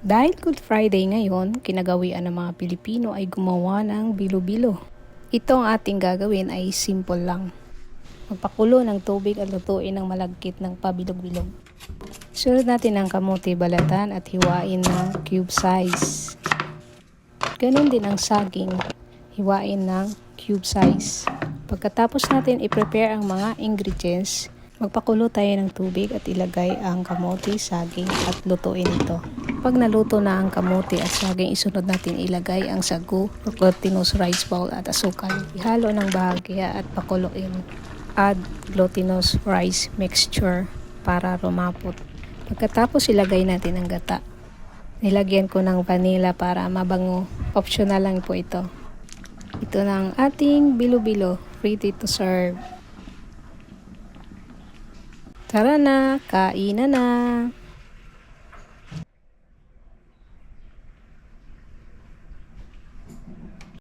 Dahil Good Friday ngayon, kinagawian ng mga Pilipino ay gumawa ng bilo-bilo. Ito ang ating gagawin ay simple lang. Magpakulo ng tubig at lutuin ng malagkit ng pabilog-bilog. Sunod natin ang kamote balatan at hiwain ng cube size. Ganon din ang saging, hiwain ng cube size. Pagkatapos natin i-prepare ang mga ingredients, magpakulo tayo ng tubig at ilagay ang kamote, saging at lutuin ito. Pag naluto na ang kamote at saging, isunod natin ilagay ang sagu, glutinous rice bowl at asukal. Ihalo ng bahagya at pakuluin. Add glutinous rice mixture para rumapot. Pagkatapos ilagay natin ang gata. Nilagyan ko ng vanilla para mabango. Optional lang po ito. Ito na ang ating bilo-bilo. Ready to serve. Tara na, kainan na!